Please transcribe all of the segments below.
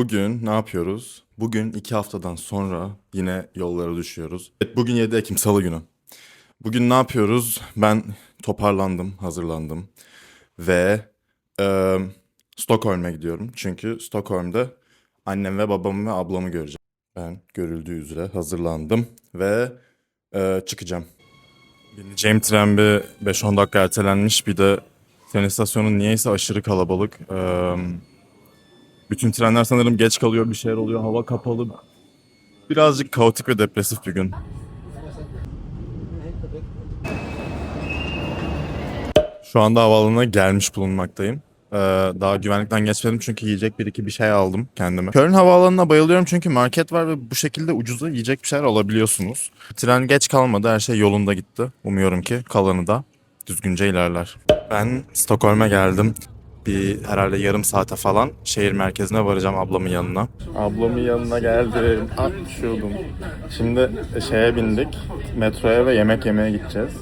bugün ne yapıyoruz? Bugün iki haftadan sonra yine yollara düşüyoruz. Evet, bugün 7 Ekim Salı günü. Bugün ne yapıyoruz? Ben toparlandım, hazırlandım. Ve e, Stockholm'e gidiyorum. Çünkü Stockholm'da annem ve babamı ve ablamı göreceğim. Ben görüldüğü üzere hazırlandım ve e, çıkacağım. Bineceğim tren bir 5-10 dakika ertelenmiş. Bir de tren istasyonu niyeyse aşırı kalabalık. Ee, bütün trenler sanırım geç kalıyor, bir şeyler oluyor, hava kapalı. Birazcık kaotik ve depresif bir gün. Şu anda havaalanına gelmiş bulunmaktayım. Ee, daha güvenlikten geçmedim çünkü yiyecek bir iki bir şey aldım kendime. Köln havaalanına bayılıyorum çünkü market var ve bu şekilde ucuza yiyecek bir şeyler alabiliyorsunuz. Tren geç kalmadı, her şey yolunda gitti. Umuyorum ki kalanı da düzgünce ilerler. Ben Stockholm'e geldim. Bir herhalde yarım saate falan şehir merkezine varacağım ablamın yanına. Ablamın yanına geldim. Düşüyordum. Şimdi şeye bindik. Metroya ve yemek yemeye gideceğiz.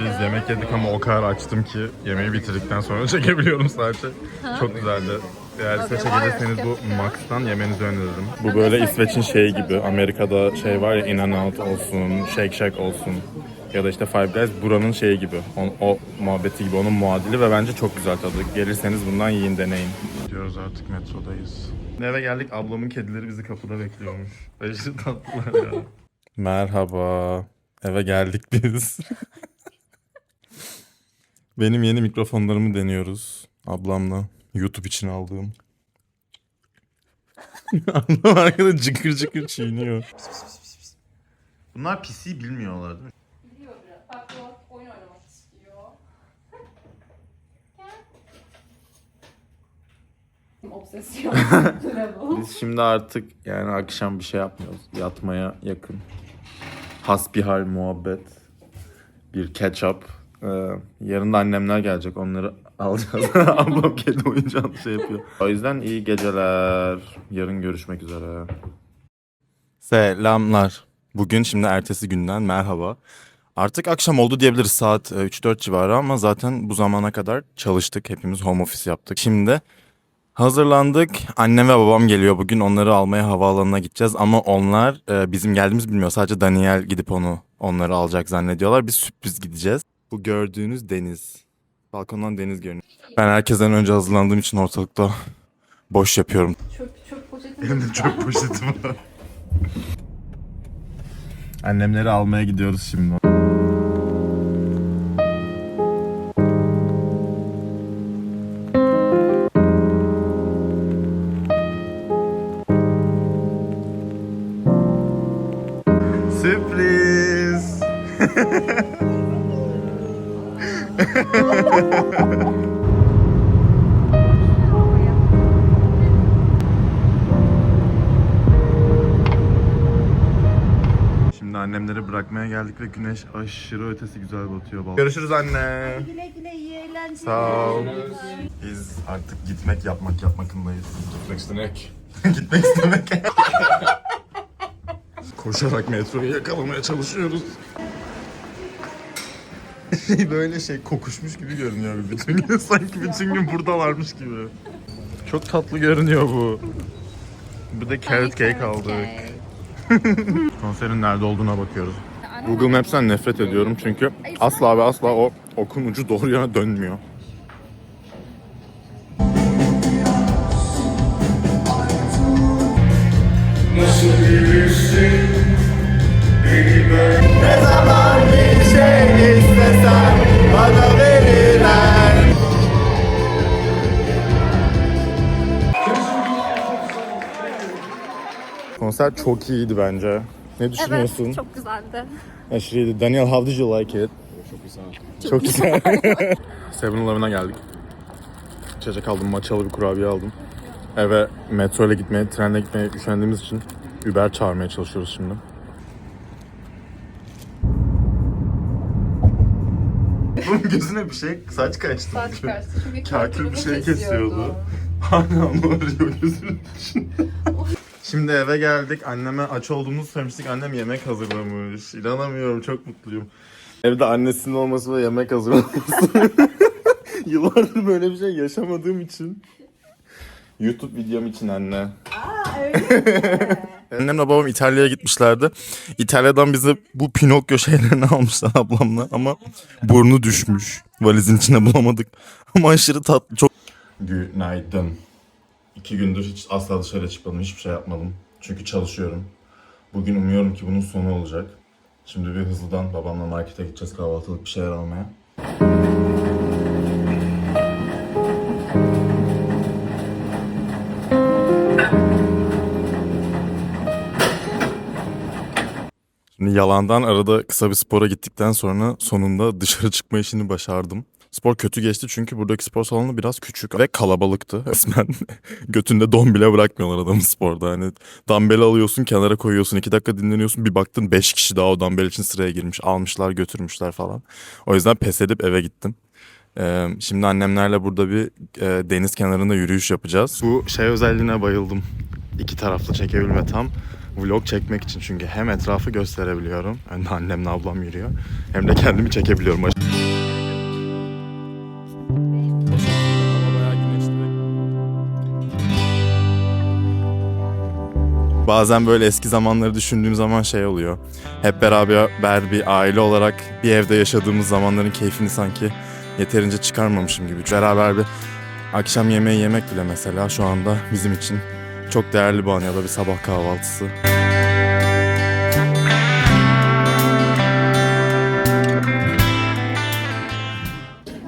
Biz yemek yedik ama o kadar açtım ki yemeği bitirdikten sonra çekebiliyorum sadece. Çok güzeldi. Eğer İsveç'e gelirseniz bu Max'tan yemenizi öneririm. Bu böyle İsveç'in şeyi gibi. Amerika'da şey var ya In-N-Out olsun, Shake Shack olsun ya da işte Five Guys buranın şeyi gibi. O, o muhabbeti gibi onun muadili ve bence çok güzel tadı. Gelirseniz bundan yiyin deneyin. Gidiyoruz artık metrodayız. Eve geldik ablamın kedileri bizi kapıda bekliyormuş. Aşırı tatlılar ya. Merhaba. Eve geldik biz. Benim yeni mikrofonlarımı deniyoruz ablamla. YouTube için aldığım. Ablam arkada cıkır cıkır çiğniyor. Bunlar PC bilmiyorlar değil mi? Biliyor biraz. Bak bu oyun oynamak istiyor. Gel. Obsesyon. Level. Biz şimdi artık yani akşam bir şey yapmıyoruz. Yatmaya yakın. Hasbihal muhabbet. Bir catch up. Ee, yarın da annemler gelecek. Onları alacağız. Ablam kedi oyuncağını şey yapıyor. O yüzden iyi geceler. Yarın görüşmek üzere. Selamlar. Bugün şimdi ertesi günden merhaba. Artık akşam oldu diyebiliriz saat e, 3-4 civarı ama zaten bu zamana kadar çalıştık. Hepimiz home office yaptık. Şimdi Hazırlandık. Annem ve babam geliyor bugün. Onları almaya havaalanına gideceğiz ama onlar e, bizim geldiğimizi bilmiyor. Sadece Daniel gidip onu onları alacak zannediyorlar. Biz sürpriz gideceğiz. Bu gördüğünüz deniz. Balkondan deniz görünüyor. Ben herkesten önce hazırlandığım için ortalıkta boş yapıyorum. Çöp çöp poşeti. Elimde çöp poşeti var. Annemleri almaya gidiyoruz şimdi. Şimdi annemleri bırakmaya geldik ve güneş aşırı ötesi güzel batıyor. Görüşürüz anne. Güle güle iyi eğlenceler. Sağ ol. Biz artık gitmek yapmak yapmakındayız. Gitmek istemek. gitmek istemek. Koşarak metroyu yakalamaya çalışıyoruz. Şey böyle şey kokuşmuş gibi görünüyor bütün gün. Sanki bütün gün buradalarmış gibi. Çok tatlı görünüyor bu. Bir de carrot cake aldık. Konserin nerede olduğuna bakıyoruz. Google Maps'ten nefret ediyorum çünkü asla ve asla o okun ucu doğru yöne dönmüyor. Konser çok iyiydi bence. Ne düşünüyorsun? Evet çok güzeldi. Aşırı iyiydi. Daniel, how did you like it? Çok güzel. Çok, güzel. 7-Eleven'a geldik. İçecek aldım, matchalı bir kurabiye aldım. Eve metro ile gitmeye, trenle gitmeye üşendiğimiz için Uber çağırmaya çalışıyoruz şimdi. Bunun gözüne bir şey, saç kaçtı. Saç kaçtı çünkü Kakül bir şey kesiyordu. kesiyordu. Hala mı arıyor gözünün içinde? Şimdi eve geldik. Anneme aç olduğumuzu söylemiştik. Annem yemek hazırlamış. İnanamıyorum. Çok mutluyum. Evde annesinin olması ve yemek hazırlaması. Yıllardır böyle bir şey yaşamadığım için. YouTube videom için anne. Aa öyle Annemle babam İtalya'ya gitmişlerdi. İtalya'dan bize bu Pinokyo şeylerini almışlar ablamla ama burnu düşmüş. Valizin içine bulamadık. Ama aşırı tatlı. Çok... Günaydın. İki gündür hiç asla dışarı çıkmadım. Hiçbir şey yapmadım. Çünkü çalışıyorum. Bugün umuyorum ki bunun sonu olacak. Şimdi bir hızlıdan babamla markete gideceğiz kahvaltılık bir şeyler almaya. Şimdi yalandan arada kısa bir spora gittikten sonra sonunda dışarı çıkma işini başardım. Spor kötü geçti çünkü buradaki spor salonu biraz küçük ve kalabalıktı. Resmen götünde don bile bırakmıyorlar adamı sporda. Hani dumbbell alıyorsun kenara koyuyorsun iki dakika dinleniyorsun bir baktın 5 kişi daha o dumbbell için sıraya girmiş almışlar götürmüşler falan. O yüzden pes edip eve gittim. Ee, şimdi annemlerle burada bir e, deniz kenarında yürüyüş yapacağız. Bu şey özelliğine bayıldım. İki taraflı çekebilme tam vlog çekmek için çünkü hem etrafı gösterebiliyorum. Önde annemle ablam yürüyor. Hem de kendimi çekebiliyorum. Bazen böyle eski zamanları düşündüğüm zaman şey oluyor. Hep beraber bir aile olarak bir evde yaşadığımız zamanların keyfini sanki yeterince çıkarmamışım gibi. Beraber bir akşam yemeği yemek bile mesela şu anda bizim için çok değerli bir an ya da bir sabah kahvaltısı.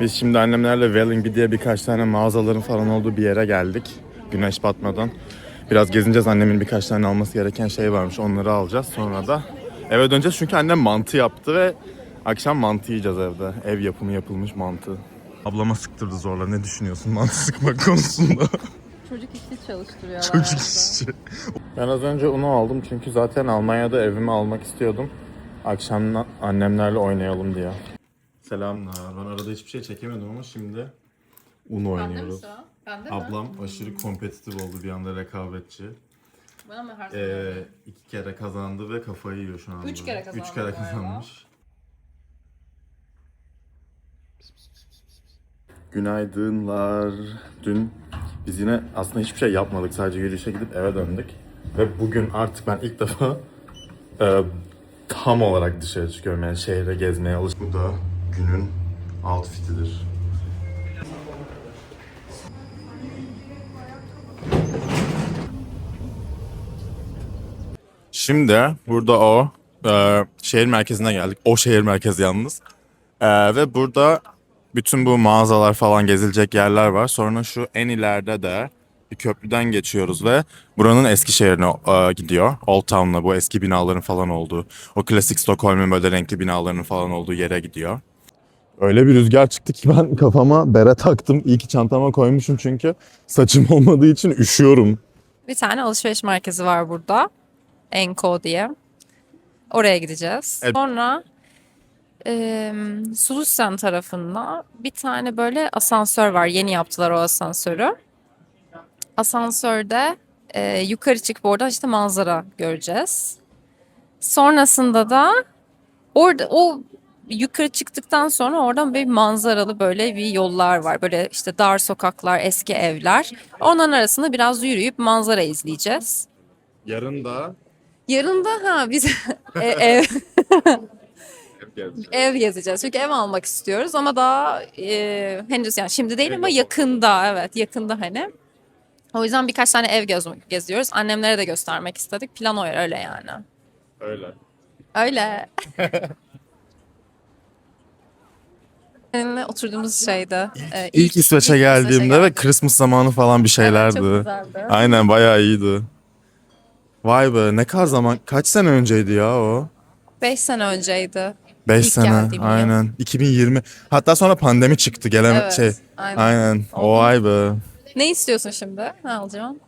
Biz şimdi annemlerle Wellingby diye birkaç tane mağazaların falan olduğu bir yere geldik. Güneş batmadan. Biraz gezineceğiz. Annemin birkaç tane alması gereken şey varmış. Onları alacağız. Sonra da eve döneceğiz. Çünkü annem mantı yaptı ve akşam mantı yiyeceğiz evde. Ev yapımı yapılmış mantı. Ablama sıktırdı zorla. Ne düşünüyorsun mantı sıkmak konusunda? Çocuk işçi çalıştırıyor. Çocuk işçi. Ben az önce onu aldım çünkü zaten Almanya'da evimi almak istiyordum. Akşam annemlerle oynayalım diye. Selamlar. Ben arada hiçbir şey çekemedim ama şimdi Uno oynuyoruz. Bende mi? Ablam aşırı kompetitif oldu bir anda rekabetçi. Bana mı her zaman? Ee, iki kere kazandı ve kafayı yiyor şu anda. Üç kere kazandı Üç kere galiba. kazanmış. Günaydınlar. Dün biz yine aslında hiçbir şey yapmadık. Sadece yürüyüşe gidip eve döndük. Ve bugün artık ben ilk defa e, tam olarak dışarı çıkıyorum. Yani şehre gezmeye alış. Bu da günün outfitidir. Şimdi burada o e, şehir merkezine geldik. O şehir merkezi yalnız. E, ve burada bütün bu mağazalar falan gezilecek yerler var. Sonra şu en ileride de bir köprüden geçiyoruz ve buranın eski şehrine e, gidiyor. Old Town'la bu eski binaların falan olduğu. O klasik Stockholm'un böyle renkli binalarının falan olduğu yere gidiyor. Öyle bir rüzgar çıktı ki ben kafama bere taktım. İyi ki çantama koymuşum çünkü saçım olmadığı için üşüyorum. Bir tane alışveriş merkezi var burada. Enko diye. Oraya gideceğiz. Evet. Sonra e, Sulusen tarafında bir tane böyle asansör var. Yeni yaptılar o asansörü. Asansörde e, yukarı çıkıp orada işte manzara göreceğiz. Sonrasında da orada o yukarı çıktıktan sonra oradan bir manzaralı böyle bir yollar var. Böyle işte dar sokaklar, eski evler. Onların arasında biraz yürüyüp manzara izleyeceğiz. Yarın da Yarın da ha biz e- ev ev gezeceğiz. Çünkü ev almak istiyoruz ama daha e, henüz yani şimdi değil ama yakında evet yakında hani. O yüzden birkaç tane ev gez geziyoruz. Annemlere de göstermek istedik. Plan o öyle yani. Öyle. Öyle. Seninle oturduğumuz şeyde. e, İlk İsveç'e geldiğimde ve Christmas zamanı falan bir şeylerdi. çok güzeldi. Aynen bayağı iyiydi. Vay be ne kadar zaman kaç sene önceydi ya o? 5 sene önceydi. 5 İlk sene geldiğim yıl. aynen 2020 hatta sonra pandemi çıktı geleme Evet, şey aynen. aynen o ay be Ne istiyorsun şimdi? Ne alacaksın?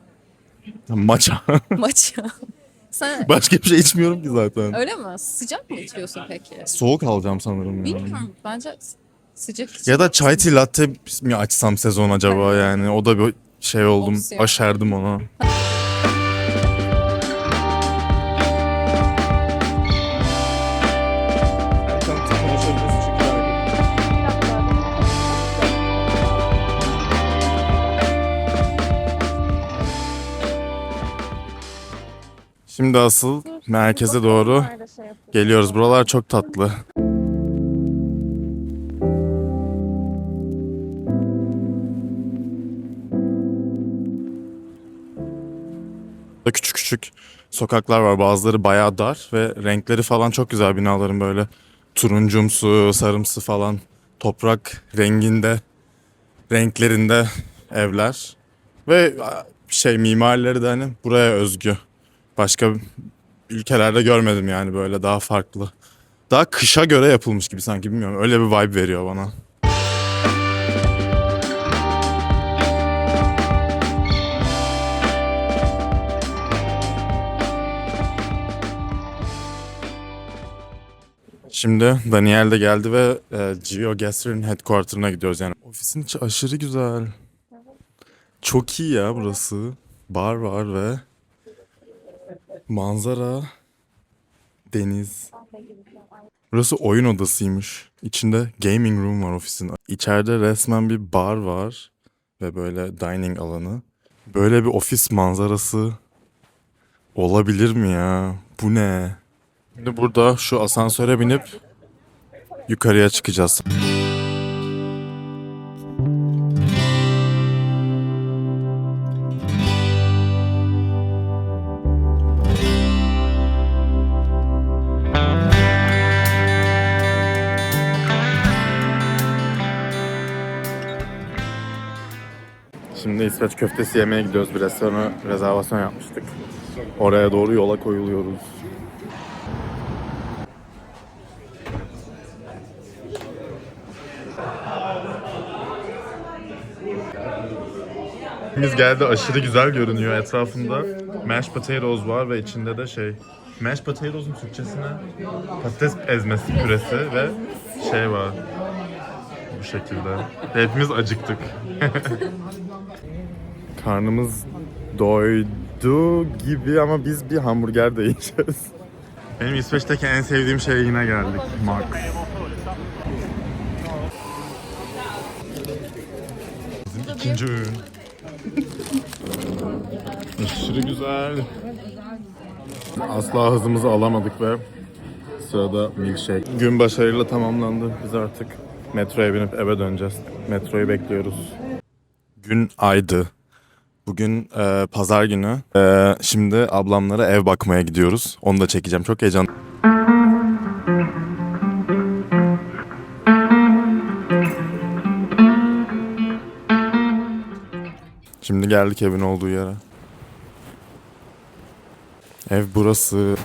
maça Maç. Sen başka bir şey içmiyorum ki zaten öyle mi? Sıcak mı içiyorsun peki? soğuk alacağım sanırım ya. Bilmiyorum. Bence sıcak ya da chai tea latte mi açsam sezon acaba yani o da bir şey oldum Opsiyon. aşerdim ona Şimdi asıl merkeze doğru geliyoruz. Buralar çok tatlı. Küçük küçük sokaklar var. Bazıları bayağı dar ve renkleri falan çok güzel binaların böyle turuncumsu, sarımsı falan toprak renginde renklerinde evler. Ve şey mimarileri de hani buraya özgü. Başka ülkelerde görmedim yani böyle daha farklı. Daha kışa göre yapılmış gibi sanki bilmiyorum. Öyle bir vibe veriyor bana. Şimdi Daniel de geldi ve e, GeoGuessr'ın headquarter'ına gidiyoruz yani. Ofisin içi aşırı güzel. Çok iyi ya burası. Bar var ve manzara, deniz. Burası oyun odasıymış. İçinde gaming room var ofisin. İçeride resmen bir bar var ve böyle dining alanı. Böyle bir ofis manzarası olabilir mi ya? Bu ne? Şimdi burada şu asansöre binip yukarıya çıkacağız. İsveç köftesi yemeye gidiyoruz. Bir restorana rezervasyon yapmıştık. Oraya doğru yola koyuluyoruz. Biz geldi aşırı güzel görünüyor. Etrafında mashed potatoes var ve içinde de şey mashed potatoes'un Türkçesine patates ezmesi püresi ve şey var. Bu şekilde. Hepimiz acıktık. Karnımız doydu gibi ama biz bir hamburger de yiyeceğiz. Benim İsveç'teki en sevdiğim şeye yine geldik. Max. Bizim ikinci öğün. Aşırı güzel. Asla hızımızı alamadık ve sırada milkshake. Gün başarıyla tamamlandı. Biz artık metroya binip eve döneceğiz. Metroyu bekliyoruz. Gün aydı. Bugün e, pazar günü. E, şimdi ablamlara ev bakmaya gidiyoruz. Onu da çekeceğim. Çok heyecanlı. Şimdi geldik evin olduğu yere. Ev burası.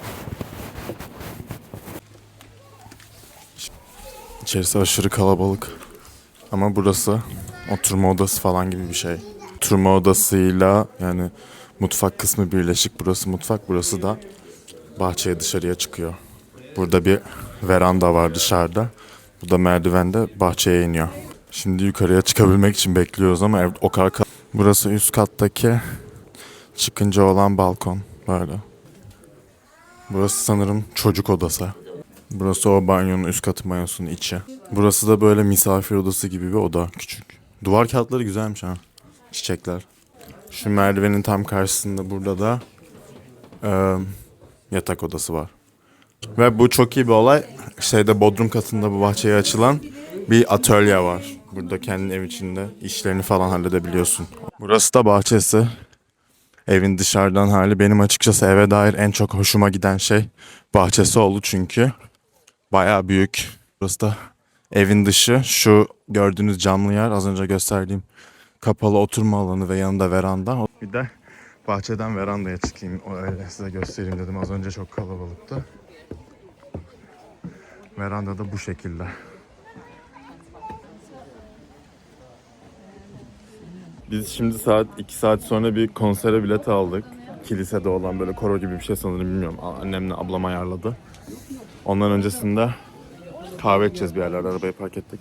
İçerisi aşırı kalabalık. Ama burası oturma odası falan gibi bir şey. Oturma odasıyla yani mutfak kısmı birleşik. Burası mutfak, burası da bahçeye dışarıya çıkıyor. Burada bir veranda var dışarıda. Bu da merdivende bahçeye iniyor. Şimdi yukarıya çıkabilmek için bekliyoruz ama ev o kadar Burası üst kattaki çıkınca olan balkon böyle. Burası sanırım çocuk odası. Burası o banyonun üst katı banyosunun içi. Burası da böyle misafir odası gibi bir oda küçük. Duvar kağıtları güzelmiş ha. Çiçekler. Şu merdivenin tam karşısında burada da eee, yatak odası var. Ve bu çok iyi bir olay. Şeyde bodrum katında bu bahçeye açılan bir atölye var. Burada kendin ev içinde işlerini falan halledebiliyorsun. Burası da bahçesi. Evin dışarıdan hali benim açıkçası eve dair en çok hoşuma giden şey bahçesi oldu çünkü bayağı büyük. Burası da evin dışı. Şu gördüğünüz camlı yer az önce gösterdiğim kapalı oturma alanı ve yanında veranda. Bir de bahçeden verandaya çıkayım. O öyle size göstereyim dedim. Az önce çok kalabalıktı. Veranda da bu şekilde. Biz şimdi saat 2 saat sonra bir konsere bilet aldık. Kilisede olan böyle koro gibi bir şey sanırım bilmiyorum. Annemle ablam ayarladı. Ondan öncesinde kahve içeceğiz bir yerlerde arabayı park ettik.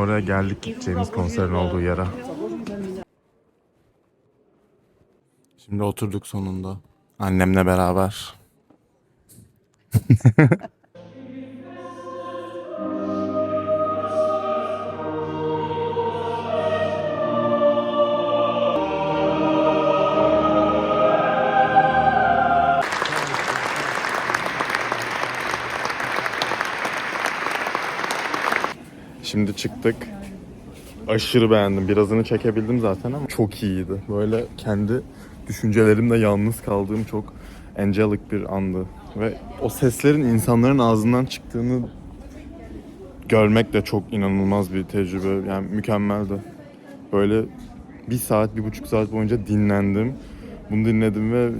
Oraya geldik gideceğimiz konserin olduğu yere. Şimdi oturduk sonunda. Annemle beraber. Şimdi çıktık. Aşırı beğendim. Birazını çekebildim zaten ama çok iyiydi. Böyle kendi düşüncelerimle yalnız kaldığım çok angelic bir andı. Ve o seslerin insanların ağzından çıktığını görmek de çok inanılmaz bir tecrübe. Yani mükemmeldi. Böyle bir saat, bir buçuk saat boyunca dinlendim. Bunu dinledim ve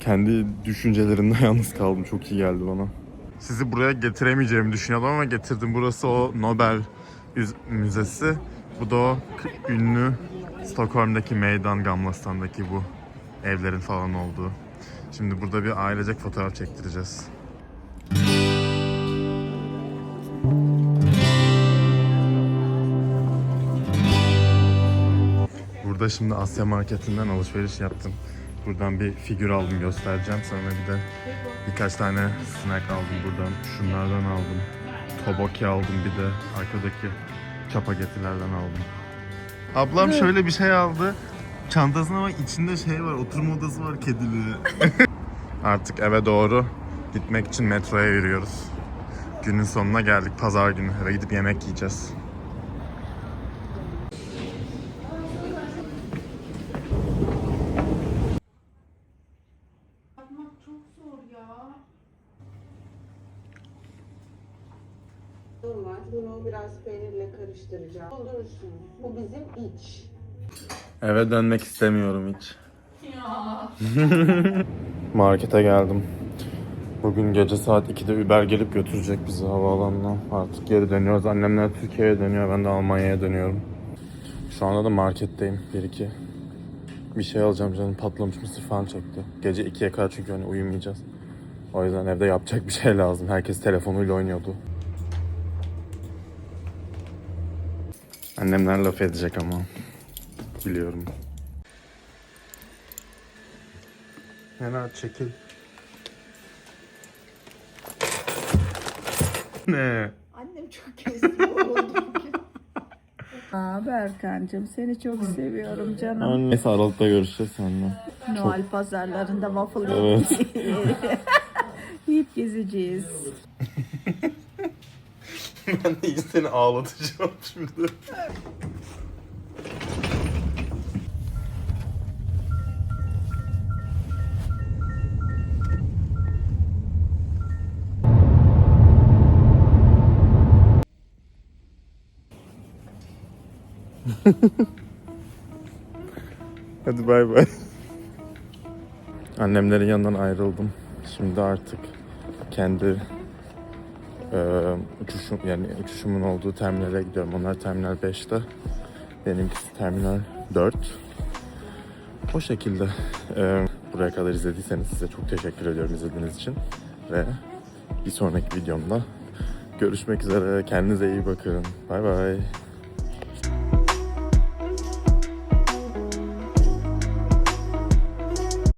kendi düşüncelerimle yalnız kaldım. Çok iyi geldi bana. Sizi buraya getiremeyeceğimi düşünüyordum ama getirdim. Burası o Nobel Müzesi. Bu da o ünlü Stockholm'daki meydan Gamlastan'daki bu evlerin falan olduğu. Şimdi burada bir ailecek fotoğraf çektireceğiz. Burada şimdi Asya Marketi'nden alışveriş yaptım. Buradan bir figür aldım göstereceğim. Sonra bir de birkaç tane snack aldım buradan. Şunlardan aldım. Toboki aldım bir de arkadaki çapagetilerden aldım. Ablam şöyle bir şey aldı. Çantasına bak içinde şey var, oturma odası var kedili. Artık eve doğru gitmek için metroya yürüyoruz. Günün sonuna geldik, pazar günü. Eve gidip yemek yiyeceğiz. var. Bunu biraz peynirle karıştıracağım. Doldurursun. Bu bizim iç. Eve dönmek istemiyorum hiç. Markete geldim. Bugün gece saat 2'de Uber gelip götürecek bizi havaalanına. Artık geri dönüyoruz. Annemler Türkiye'ye dönüyor. Ben de Almanya'ya dönüyorum. Şu anda da marketteyim. 1-2. Bir şey alacağım canım. Patlamış mısır falan çekti. Gece 2'ye kadar çünkü hani uyumayacağız. O yüzden evde yapacak bir şey lazım. Herkes telefonuyla oynuyordu. Annemler laf edecek ama. Biliyorum. Hena çekil. ne? Annem çok oldu. Aa Berkan'cığım seni çok seviyorum canım. Neyse Aralık'ta görüşeceğiz seninle. Noel pazarlarında waffle Evet. yiyip gezeceğiz. ben de seni ağlatacağım şimdi. Hadi bay bay. Annemlerin yanından ayrıldım. Şimdi artık kendi e, uçuşum yani uçuşumun olduğu terminale gidiyorum. Onlar terminal 5'te. Benimkisi terminal 4. O şekilde e, buraya kadar izlediyseniz size çok teşekkür ediyorum izlediğiniz için. Ve bir sonraki videomda görüşmek üzere. Kendinize iyi bakın. Bay bay.